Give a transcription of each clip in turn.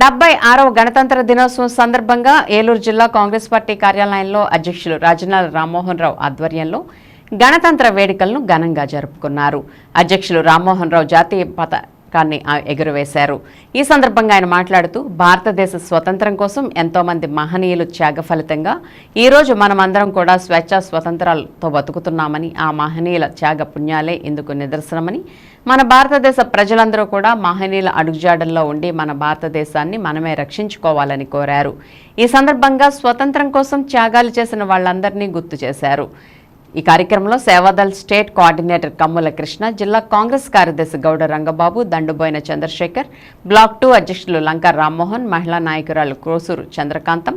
డెబ్బై ఆరవ గణతంత్ర దినోత్సవం సందర్భంగా ఏలూరు జిల్లా కాంగ్రెస్ పార్టీ కార్యాలయంలో అధ్యక్షులు రాజనాల రామ్మోహన్ రావు ఆధ్వర్యంలో గణతంత్ర వేడుకలను ఘనంగా జరుపుకున్నారు. అధ్యక్షులు రామ్మోహన్ రావు జాతీయ పత ఆ- ఎగురవేశారు. ఈ సందర్భంగా ఆయన మాట్లాడుతూ భారతదేశ స్వతంత్రం కోసం ఎంతోమంది మహనీయులు త్యాగ ఫలితంగా ఈరోజు మనమందరం కూడా స్వేచ్ఛ స్వతంత్రాలతో బతుకుతున్నామని ఆ మహనీయుల త్యాగ పుణ్యాలే ఇందుకు నిదర్శనమని మన భారతదేశ ప్రజలందరూ కూడా మహనీయుల అడుగుజాడల్లో ఉండి మన భారతదేశాన్ని మనమే రక్షించుకోవాలని కోరారు. ఈ సందర్భంగా స్వతంత్రం కోసం త్యాగాలు చేసిన వాళ్ళందరినీ గుర్తు చేశారు. ఈ కార్యక్రమంలో సేవాదల్ స్టేట్ కోఆర్డినేటర్ కమ్ముల కృష్ణ జిల్లా కాంగ్రెస్ కార్యదర్శి గౌడ రంగబాబు దండుబోయిన చంద్రశేఖర్ బ్లాక్ టూ అధ్యక్షులు లంక రామ్మోహన్ మహిళా నాయకురాలు క్రోసూరు చంద్రకాంతం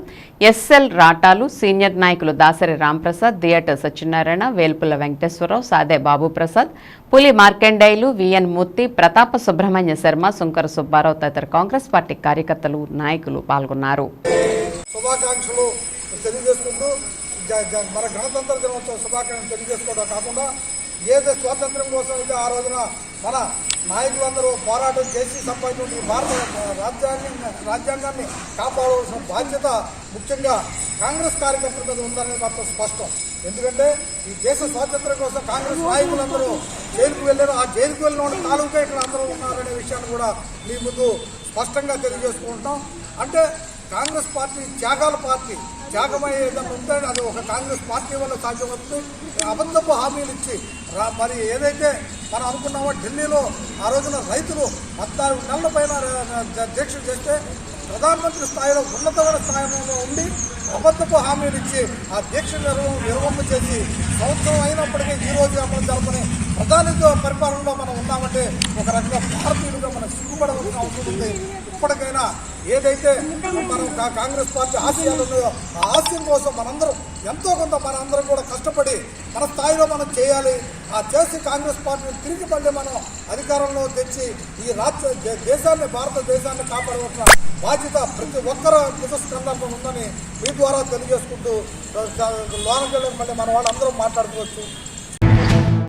ఎస్ఎల్ రాటాలు సీనియర్ నాయకులు దాసరి రాంప్రసాద్ థియేటర్ సత్యనారాయణ వేల్పుల వెంకటేశ్వరరావు సాదే బాబు ప్రసాద్ పులి మార్కెండైలు విఎన్ మూర్తి ప్రతాప సుబ్రహ్మణ్య శర్మ సుంకర సుబ్బారావు తదితర కాంగ్రెస్ పార్టీ కార్యకర్తలు నాయకులు పాల్గొన్నారు. మన గణతంత్ర దినోత్సవ శుభాకాంక్షలు తెలియజేసుకోవడం కాకుండా ఏదో స్వాతంత్రం కోసం అయితే ఆ రోజున మన నాయకులందరూ పోరాటం చేసి సంపాదించిన ఈ భారత రాజ్యాంగం రాజ్యాంగాన్ని కాపాడవలసిన బాధ్యత ముఖ్యంగా కాంగ్రెస్ కార్యకర్తల మీద ఉందనేది మాత్రం స్పష్టం. ఎందుకంటే ఈ దేశ స్వాతంత్రం కోసం కాంగ్రెస్ నాయకులందరూ జైలుకు వెళ్ళారు ఆ జైలుకు వెళ్ళిన వాళ్ళ తాలూకా ఇక్కడ అందరూ ఉన్నారనే విషయాన్ని కూడా మీ ముందు స్పష్టంగా తెలియజేసుకుంటాం అంటే కాంగ్రెస్ పార్టీ త్యాగాల పార్టీ త్యాగమయ్యే ఏదైనా ఉంటే అది ఒక కాంగ్రెస్ పార్టీ వల్ల సాధ్యమవుతుంది. అబద్ధపు హామీలు ఇచ్చి మరి ఏదైతే మనం అనుకున్నామో ఢిల్లీలో ఆ రోజున రైతులు పద్నాలుగు నెలల పైన దీక్షలు చేస్తే ప్రధానమంత్రి స్థాయిలో ఉన్నతమైన స్థాయిలో ఉండి అబద్ధపు హామీలు ఇచ్చి ఆ దీక్ష నిర్వహణ చేసి సంవత్సరం అయినప్పటికీ ఈ రోజు అమలు జరపని ప్రధాని పరిపాలనలో మనం ఉన్నామంటే ఒక రకంగా భారతీయులుగా మనం సిగ్గుపడవలసిన అవసరం ఉంది. ఇప్పటికైనా ఏదైతే మనం కాంగ్రెస్ పార్టీ ఆశయాలు ఉన్నాయో ఆ ఆశయం కోసం మనందరం ఎంతో కొంత మనందరం కూడా కష్టపడి మన స్థాయిలో మనం చేయాలి. ఆ చేసి కాంగ్రెస్ పార్టీని తిరిగి మళ్ళీ మనం అధికారంలో తెచ్చి ఈ రాష్ట్ర దేశాన్ని భారతదేశాన్ని కాపాడవలసిన బాధ్యత ప్రతి ఒక్కరు ఉందని మీ ద్వారా తెలియజేసుకుంటూ లోనకెళ్ళి మళ్ళీ మన వాళ్ళందరూ మాట్లాడుకోవచ్చు.